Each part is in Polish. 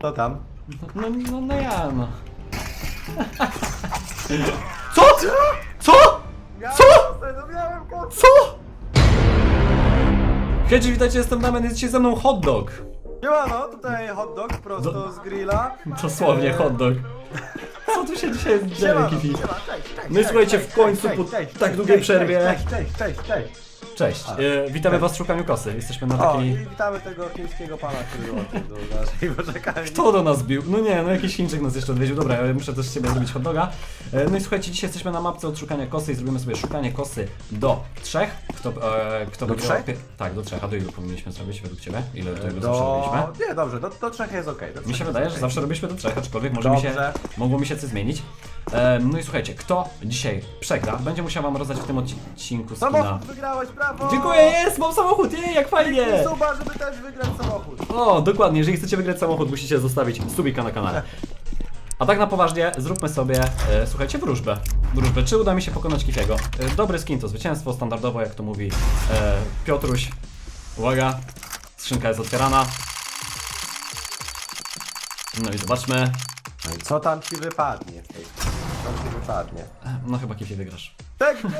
To tam. No, no, no ja, no. Co? Co? Co? No miałem kosę. Co? Hej, witajcie, jestem Damian, jest dzisiaj ze mną hot dog. Siemano, tutaj hot dog prosto Do- z grilla. Dosłownie hot dog. Co tu się dzisiaj dzieje, Siemano, Kifi? siema, cześć, cześć, i cześć, słuchajcie, w końcu po tak długiej przerwie- Cześć, cześć, cześć, cześć. Cześć, e, witamy was w szukaniu kosy. Jesteśmy na O, i takiej... witamy tego chińskiego pana, który dołączył do naszej poczekalni. Kto do nas bił? No nie, no jakiś Chińczyk nas jeszcze odwiedził. Dobra, ja muszę też z siebie zrobić hot doga. E, No i słuchajcie, dzisiaj jesteśmy na mapce od szukania kosy i zrobimy sobie szukanie kosy do trzech. Kto, e, kto Do wygrał trzech? pie- Tak, do trzech. A do ilu powinniśmy zrobić według ciebie? Ile do tego zawsze robiliśmy? Do... Nie, dobrze, do, do trzech jest okej. do Mi trzech się jest wydaje, że okej. zawsze robiliśmy do trzech, aczkolwiek może mi się, Dobrze. mogło mi się coś zmienić. E, No i słuchajcie, kto dzisiaj przegra, będzie musiał wam rozdać w tym odcinku skina. Samochód wygrałeś, brawo! Dziękuję, jest, mam samochód, jej, jak fajnie! Suba, żeby też wygrać samochód. O, dokładnie, jeżeli chcecie wygrać samochód, musicie zostawić subika na kanale. A tak na poważnie, zróbmy sobie, e, słuchajcie, wróżbę. Wróżbę, czy uda mi się pokonać Kifiego? E, dobry skin to zwycięstwo, standardowo, jak to mówi e, Piotruś. Uwaga, skrzynka jest otwierana. No i zobaczmy. No i co tam ci wypadnie w tej Co tam ci wypadnie? E, No chyba Kifi wygrasz. Tek 9!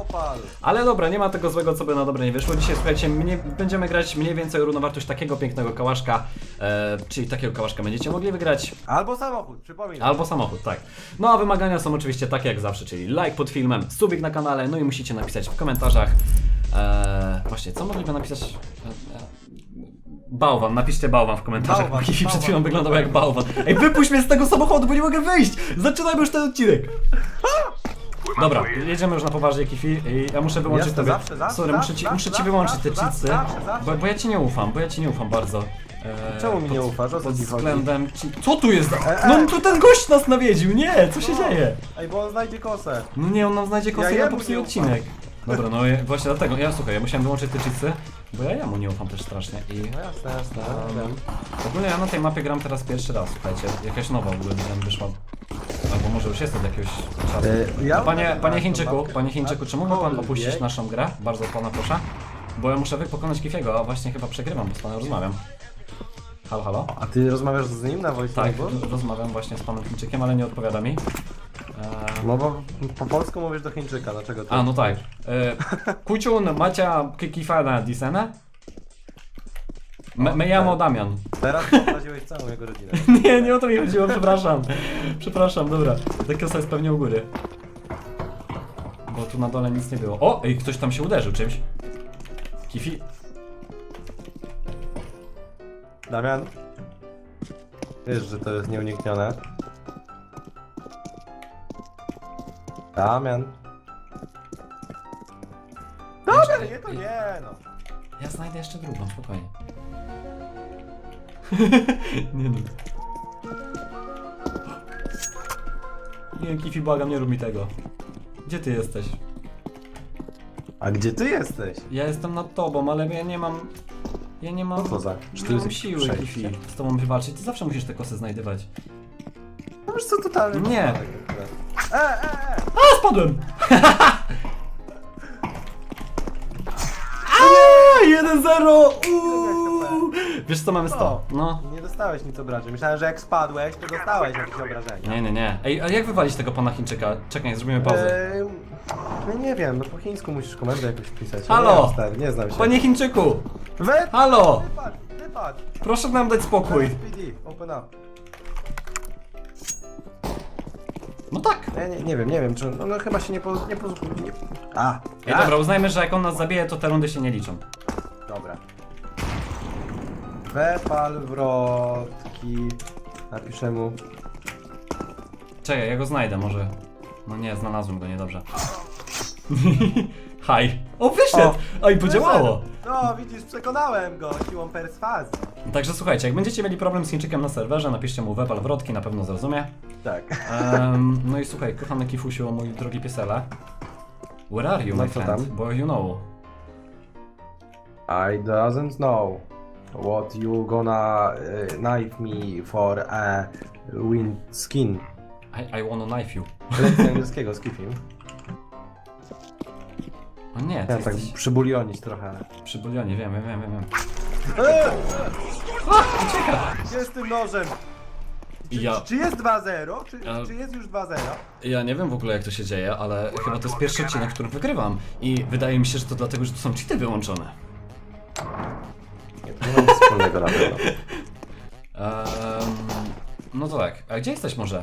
Opal. Ale dobra, nie ma tego złego, co by na dobre nie wyszło. Dzisiaj, słuchajcie, mnie, będziemy grać mniej więcej równowartość takiego pięknego kałaszka, e, czyli takiego kałaszka będziecie mogli wygrać. Albo samochód, przypominam. Albo samochód, tak. No a wymagania są oczywiście takie jak zawsze, czyli like pod filmem, subik na kanale, no i musicie napisać w komentarzach. E, właśnie, co mogliby napisać? E, e, Bałwan, napiszcie bałwan w komentarzach, Bałwan, Kifi przed bałwan. chwilą wyglądał jak bałwan. Ej, wypuść mnie z tego samochodu, bo nie mogę wyjść! Zaczynajmy już ten odcinek! Dobra, jedziemy już na poważnie, Kifi. I ja muszę wyłączyć Jasne, tobie. zawsze, zawsze, Sorry, muszę ci, zawsze, muszę ci zawsze, wyłączyć te zawsze, cheatsy, zawsze, zawsze. bo, bo ja ci nie ufam, bo ja ci nie ufam bardzo. E, Czemu mi nie ufasz? O co pod ci chodzi? względem ci... Co tu jest? E, e. No tu ten gość nas nawiedził, nie, co się No. dzieje? Ej, bo on znajdzie kosę. No nie, on nam znajdzie kosę Ja i jemu popsuje nie ufam. odcinek. Dobra, no ja- właśnie dlatego, ja słuchaj, ja musiałem wyłączyć te cheatsy, bo ja jemu nie ufam też strasznie i... No jasne, jasne. Um, w ogóle ja na tej mapie gram teraz pierwszy raz, słuchajcie, jakaś nowa w ogóle widziałem wyszła. Albo może już jest od jakiegoś czasu. E, ja panie, panie Chińczyku, panie Chińczyku, czy mógłby pan opuścić naszą grę? Bardzo pana proszę. Bo ja muszę pokonać Kifiego, a właśnie chyba przegrywam, bo z panem rozmawiam. Halo, halo? A ty rozmawiasz z nim na voice Tak, rozmawiam właśnie z panem Chińczykiem, ale nie odpowiada mi. Eee, No bo po polsku mówisz do Chińczyka, dlaczego ty? a, no tak. E, Kuciun, Macia, Kikifana, Disene? Me, me llamo Damian. Teraz poprowadziłeś całą jego rodzinę. Nie, nie o to mi chodziło, przepraszam. Przepraszam, dobra. Ta kiosa jest pewnie u góry. Bo tu na dole nic nie było. O, ej, ktoś tam się uderzył czymś. Kifi. Damian? Wiesz, że to jest nieuniknione. Damian? Damian, nie to nie no. Ja znajdę jeszcze drugą, spokojnie. nie no. Nie, Kifi, błagam, nie rób mi tego. Gdzie ty jesteś? A gdzie ty jesteś? Ja jestem nad tobą, ale ja nie mam... Ja nie mam... Co za- czy Nie mam jest siły, przejście? Kifi, z tobą wywalczyć. Ty zawsze musisz te kosy znajdywać. No wiesz co, totalnie Nie. przypadek akurat. E, e, e! A, spadłem! Aaa, 1-0! Wiesz co, mamy 100. No. Nie dostałeś nic obrażeń. Myślałem, że jak spadłeś, to dostałeś jakieś obrażenia. Nie, nie, nie. Ej, a jak wywalić tego pana Chińczyka? Czekaj, zrobimy pauzę. Eee, no nie wiem, no po chińsku musisz komendę jakoś wpisać. Ja Halo! Nie, wiem, stary, nie znam się. Panie Chińczyku! Wet! Halo! Wypadł, wypadł! Proszę nam dać spokój. SPD, open up. No tak. Ja nie, nie wiem, nie wiem, czy no, no chyba się nie po... Nie po nie... A! Ej, dobra, uznajmy, że jak on nas zabije, to te rundy się nie liczą. Dobra. Wepal wrotki. Napiszę mu. Czekaj, ja go znajdę może. No nie, znalazłem go niedobrze. Haj. O, wyszedł! Oj, podziałało! No, widzisz, przekonałem go siłą perswazji. Także słuchajcie, jak będziecie mieli problem z Chińczykiem na serwerze, napiszcie mu wepal wrotki, na pewno zrozumie. Tak. Em, no i słuchaj, kochany Kifusiu, mój drogi piesele. Where are you, No my co friend? tam? Bo you know. I doesn't know what you gonna uh, knife me for a wind skin. I, I wanna knife you. Lekcja angielskiego z Kifim. O nie, ty Chciałem tak jesteś przybulionić trochę. przy bulionie, wiem, wiem, wiem, wiem. Eee! Ucieka! Gdzie z tym nożem? Czy, Ja- czy jest 2-0? Czy, Ja- czy jest już 2-0? Ja nie wiem w ogóle jak to się dzieje, ale chyba to jest pierwszy odcinek, w którym wygrywam. I wydaje mi się, że to dlatego, że tu są cheaty wyłączone. Wspólnego na pewno. Ehm, no to tak, a gdzie jesteś może?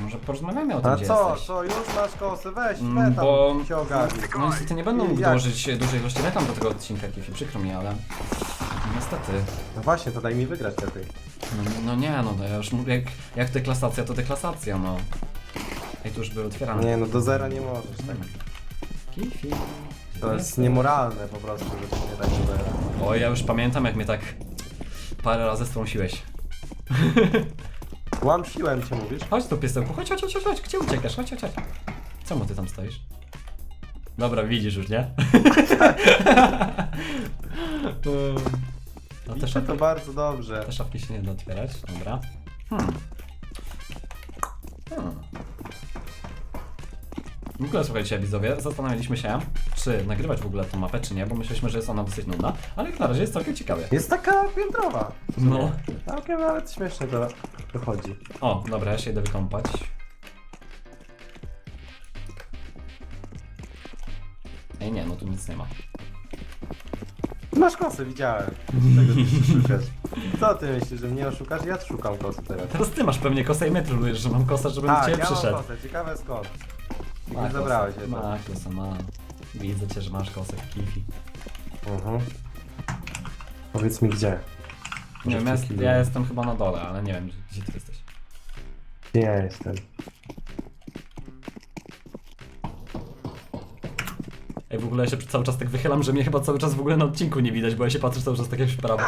Może porozmawiamy o tym, A gdzie co, jesteś. co, już masz kosę? Weź, Mm, tam bo- się ogarnij. No niestety nie będę I mógł jak? dołożyć dużej ilości reklam do tego odcinka, Kifi, przykro mi, ale... Niestety. No właśnie, to daj mi wygrać lepiej. No, no nie, no, no ja już mówię, jak, jak deklasacja, to deklasacja, no. Ej, tu już były otwierane. Nie, no do zera nie możesz, tak. Kifi. To jest niemoralne po prostu, że to nie tak do zera. O, ja już pamiętam, jak mnie tak parę razy strąsiłeś. Łamsiłem cię, mówisz? Chodź tu, piesełku, chodź, chodź, chodź, chodź, chodź, gdzie uciekasz? Chodź, chodź, chodź. Czemu ty tam stoisz? Dobra, widzisz już, nie? No te, Widzę szafki, to bardzo dobrze. te szafki się nie da otwierać, dobra. Hmm. W ogóle słuchajcie, widzowie, zastanawialiśmy się, czy nagrywać w ogóle tą mapę, czy nie, bo myśleliśmy, że jest ona dosyć nudna, ale jak na razie jest całkiem ciekawie. Jest taka piętrowa. No. Całkiem nawet śmiesznie to wychodzi. O, dobra, ja się idę wykąpać. Ej, nie, no tu nic nie ma. Masz kosę, widziałem. Czego ty się szukasz? Co ty myślisz, że mnie oszukasz? Ja szukam kosy teraz. Teraz ty masz pewnie kosę i trolujesz, że mam kosę, żebym do Tak, ciebie ja przyszedł. mam kosę, ciekawe skąd. Ma Nie zabrałeś kosę, jedno. Ma kosę, ma. Widzę cię, że masz kosę w kifi. Mhm. Powiedz mi gdzie. Nie wiem, ja, w ja jestem chyba na dole, ale nie wiem, gdzie ty jesteś. Gdzie ja jestem? Ej, w ogóle ja się cały czas tak wychylam, że mnie chyba cały czas w ogóle na odcinku nie widać, bo ja się patrzę cały czas tak jak w prawo.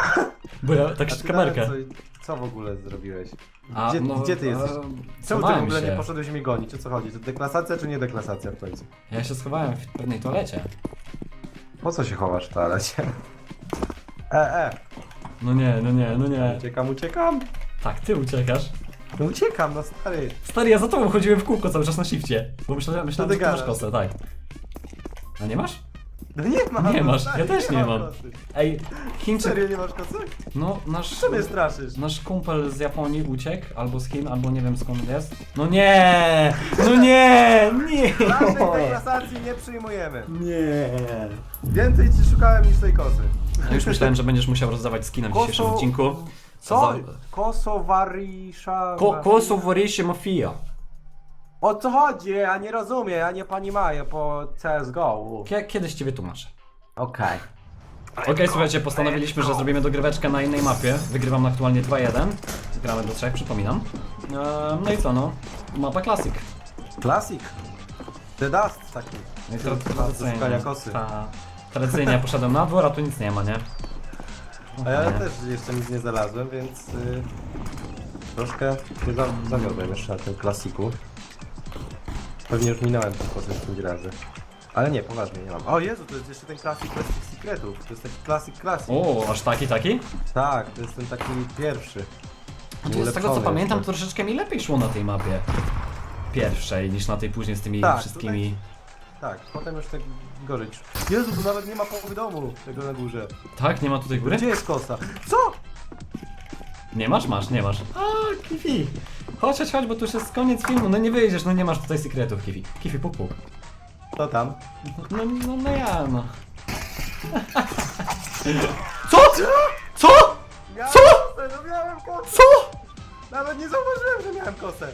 Bo ja tak A ty kamerkę. nawet Co, co w ogóle zrobiłeś? A, Gdzie, no, gdzie ty e, jesteś? Czemu ty w schowałem ogóle się. nie poszedłeś mnie gonić? O co chodzi? To deklasacja czy nie deklasacja w końcu? Ja się schowałem w pewnej toalecie. Po co się chowasz w toalecie? E, e. No nie, no nie, no nie. Uciekam, uciekam. Tak, ty uciekasz. No uciekam, no stary. Stary, ja za tobą chodziłem w kółko cały czas na shifcie. Bo myślałem, myślałem że ty masz gadasz? kosę, tak. A nie masz? No nie mam. Nie no masz, ja też nie mam. kosy. Ej, Chińczyk, Serio nie masz kosy? no nasz... Co mnie straszysz? Nasz kumpel z Japonii uciekł, albo z Chin, albo nie wiem skąd jest. No nie! No nie! Nie! Żadnej deklasacji nie przyjmujemy. Nie! Więcej ci szukałem niż tej kosy. Ja już myślałem, że będziesz musiał rozdawać skina w dzisiejszym odcinku. Co? Za- Kosowarisza... Ko Mafia. O co chodzi? Ja nie rozumiem, ja nie panimaję po CSGO. Kie- Kiedyś ci wytłumaczę. Okej. Okej, słuchajcie, postanowiliśmy, że zrobimy dogryweczkę na innej mapie. Wygrywam aktualnie 2-1. Gramy do 3, przypominam. Ehm, no i co, no? Mapa Classic. Klasik. The Dust taki. No i tra- tradycyjnie. kosy. Ta, tradycyjnie poszedłem na dwór, a tu nic nie ma, nie? A ja też jeszcze nic nie znalazłem, więc y, troszkę się zawiodłem jeszcze na tym klasiku. Pewnie już minąłem ten proces 5 razy. Ale nie, poważnie nie mam. O Jezu, to jest jeszcze ten klasik tych secretów. To jest taki klasik klasik. O, aż taki, taki? Tak, to jest ten taki pierwszy. No to z tego co Ulepszony pamiętam, to jeszcze. troszeczkę mi lepiej szło na tej mapie. Pierwszej niż na tej później z tymi Tak, wszystkimi. Tak, potem już tak gorzej. Jezu, tu nawet nie ma połowy domu tego na górze. Tak, nie ma tutaj góry? Gdzie jest kosa? Co? Nie masz? Masz, nie masz. A, Kifi. Chodź, chodź, chodź, bo tu już jest koniec filmu. No nie wyjdziesz, no nie masz tutaj sekretów, Kifi. Kifi, puk, puk. To tam. No, no, no ja, no. Co? Co? Miałem Co? Kosę, no miałem kosę! Co? Nawet nie zauważyłem, że miałem kosę.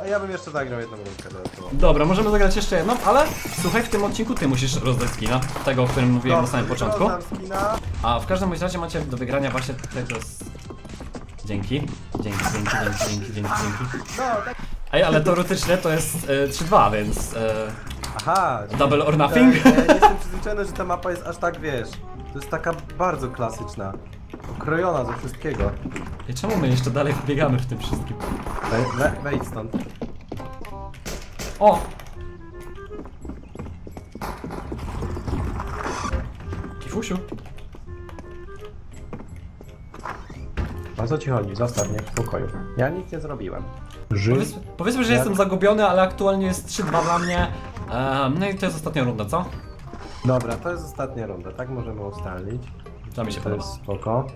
A ja bym jeszcze zagrał jedną rękę dodatkowo. Dobra, możemy zagrać jeszcze jedną, ale słuchaj, w tym odcinku ty musisz rozdać skina, tego, o którym mówiłem na samym początku. Skina. A w każdym bądź razie macie do wygrania właśnie tego z... Dzięki. Dzięki, dzięki, dzięki, dzięki, dzięki, dzięki. No, tak. Ej, ale teoretycznie to jest e, 3-2, więc e, Aha. double or nothing. Ja, nie jestem przyzwyczajony, że ta mapa jest aż tak, wiesz, to jest taka bardzo klasyczna. Okrojona ze wszystkiego. I czemu my jeszcze dalej biegamy w tym wszystkim? We, we, wejdź stąd. O! Kifusiu. O co ci chodzi? Zostaw mnie w spokoju. Ja nic nie zrobiłem. Powiedz, powiedzmy, że Jak? jestem zagubiony, ale aktualnie jest 3-2 dla mnie. Ehm, no i to jest ostatnia runda, co? Dobra, to jest ostatnia runda, tak możemy ustalić. To mi się To podoba. jest spoko.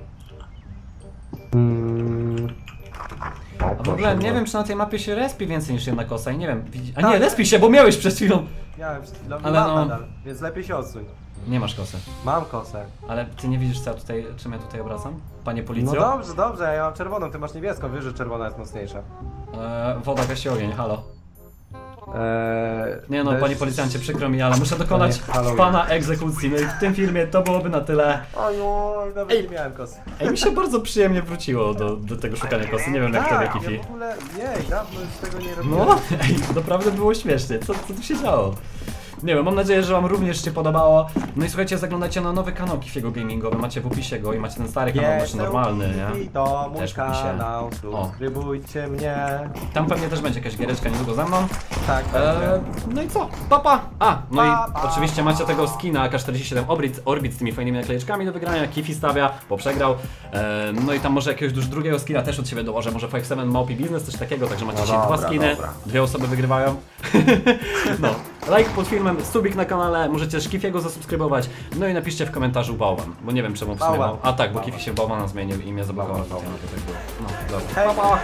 A w ogóle nie wiem, czy na tej mapie się respi więcej niż jedna kosa i nie wiem. widzi- A Tak. nie, respi się, bo miałeś przed chwilą. Miałem przed chwilą, Ale ale mam no- nadal, więc lepiej się odsuń. Nie masz kosy. Mam kosę. Ale ty nie widzisz, co ja tutaj, czym ja tutaj obracam? Panie No policjo? dobrze, dobrze, ja mam czerwoną, ty masz niebieską, wiesz, że czerwona jest mocniejsza. E, woda gasi ogień, halo. Eee, Nie no, deszcz- panie policjancie, przykro mi, ale muszę dokonać Panie Halloween. pana egzekucji. No i w tym filmie to byłoby na tyle. Oj, oj, nawet Ej. nie miałem kosy. Ej, mi się bardzo przyjemnie wróciło do, do tego szukania kosy. Nie wiem jak tobie, Tak, Kifi. ja w ogóle, nie, dawno już tego nie robiłem. No, ej, naprawdę było śmiesznie. Co, co tu się działo? Nie wiem, mam nadzieję, że wam również się podobało. No i słuchajcie, zaglądajcie na nowy kanał Kifiego Gamingowy, macie w opisie go i macie ten stary kanał, znaczy normalny, nie? To mój Też w opisie. kanał, subskrybujcie mnie. Tam pewnie też będzie jakaś giereczka niedługo ze mną. Tak, Eee, będzie. no i co? Papa! A, no Pa, i pa. oczywiście macie tego skina AK-47 Orbit, Orbit z tymi fajnymi naklejeczkami do wygrania, Kifi stawia, bo przegrał. Eee, no i tam może jakiegoś już drugiego skina też od siebie dołożę, może 5-7 Małpi Business, coś takiego, także macie No dzisiaj dwa dobra, skiny, dobra. dwie osoby wygrywają. no, like pod filmem, subik na kanale, możecie też Kifiego zasubskrybować, no i napiszcie w komentarzu bałwan, bo nie wiem czemu w sumie Bałwan. bał- A tak, bo Bałwan. Kifi się bałwana zmienił i mnie zablokował. Bałwan, bałwan. No, dobra. Hej. Pa, pa.